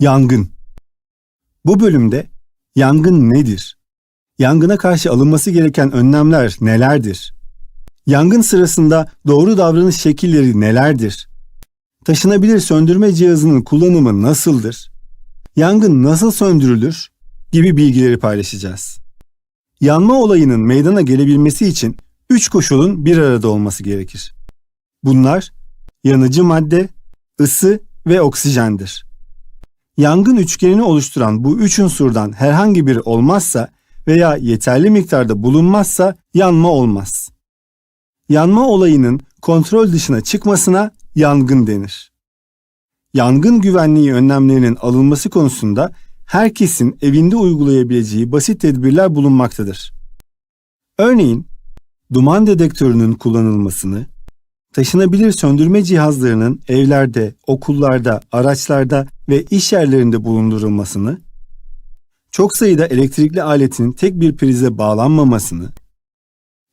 Yangın. Bu bölümde yangın nedir? Yangına karşı alınması gereken önlemler nelerdir? Yangın sırasında doğru davranış şekilleri nelerdir? Taşınabilir söndürme cihazının kullanımı nasıldır? Yangın nasıl söndürülür? gibi bilgileri paylaşacağız. Yanma olayının meydana gelebilmesi için üç koşulun bir arada olması gerekir. Bunlar yanıcı madde, ısı ve oksijendir. Yangın üçgenini oluşturan bu üç unsurdan herhangi biri olmazsa veya yeterli miktarda bulunmazsa yanma olmaz. Yanma olayının kontrol dışına çıkmasına yangın denir. Yangın güvenliği önlemlerinin alınması konusunda herkesin evinde uygulayabileceği basit tedbirler bulunmaktadır. Örneğin, duman dedektörünün kullanılmasını, taşınabilir söndürme cihazlarının evlerde, okullarda, araçlarda ve iş yerlerinde bulundurulmasını, çok sayıda elektrikli aletin tek bir prize bağlanmamasını,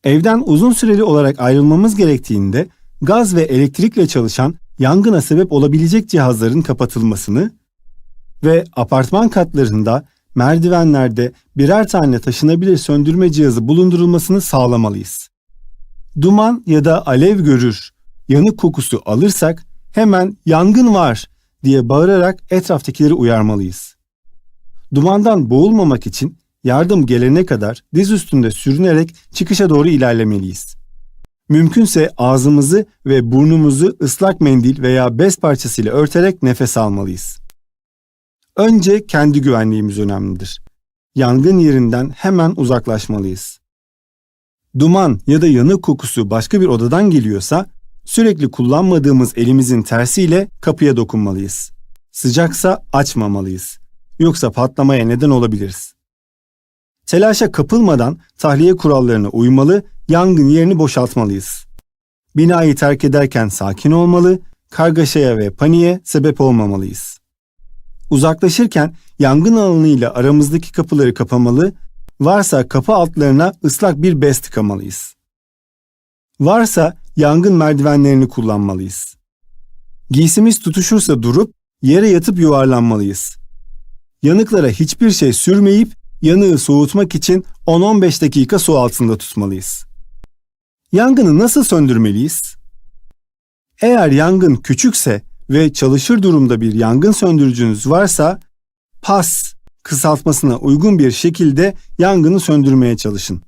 evden uzun süreli olarak ayrılmamız gerektiğinde gaz ve elektrikle çalışan yangına sebep olabilecek cihazların kapatılmasını ve apartman katlarında merdivenlerde birer tane taşınabilir söndürme cihazı bulundurulmasını sağlamalıyız. Duman ya da alev görür, yanık kokusu alırsak hemen yangın var diye bağırarak etraftakileri uyarmalıyız. Dumandan boğulmamak için yardım gelene kadar diz üstünde sürünerek çıkışa doğru ilerlemeliyiz. Mümkünse ağzımızı ve burnumuzu ıslak mendil veya bez parçasıyla örterek nefes almalıyız. Önce kendi güvenliğimiz önemlidir. Yangın yerinden hemen uzaklaşmalıyız. Duman ya da yanık kokusu başka bir odadan geliyorsa sürekli kullanmadığımız elimizin tersiyle kapıya dokunmalıyız. Sıcaksa açmamalıyız. Yoksa patlamaya neden olabiliriz. Telaşa kapılmadan tahliye kurallarına uymalı, yangın yerini boşaltmalıyız. Binayı terk ederken sakin olmalı, kargaşaya ve paniğe sebep olmamalıyız. Uzaklaşırken yangın alanıyla aramızdaki kapıları kapamalı, varsa kapı altlarına ıslak bir bez tıkamalıyız. Varsa yangın merdivenlerini kullanmalıyız. Giysimiz tutuşursa durup yere yatıp yuvarlanmalıyız. Yanıklara hiçbir şey sürmeyip yanığı soğutmak için 10-15 dakika su altında tutmalıyız. Yangını nasıl söndürmeliyiz? Eğer yangın küçükse ve çalışır durumda bir yangın söndürücünüz varsa PAS kısaltmasına uygun bir şekilde yangını söndürmeye çalışın.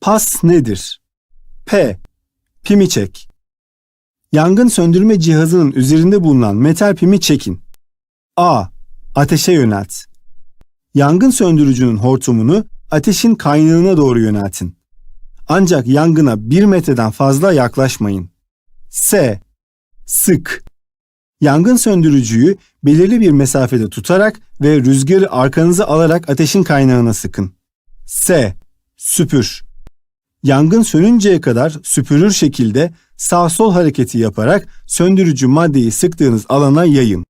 PAS nedir? P. Pimi çek. Yangın söndürme cihazının üzerinde bulunan metal pimi çekin. A. Ateşe yönelt. Yangın söndürücünün hortumunu ateşin kaynağına doğru yöneltin. Ancak yangına bir metreden fazla yaklaşmayın. S. Sık. Yangın söndürücüyü belirli bir mesafede tutarak ve rüzgarı arkanıza alarak ateşin kaynağına sıkın. S. Süpür. Yangın sönünceye kadar süpürür şekilde sağ sol hareketi yaparak söndürücü maddeyi sıktığınız alana yayın.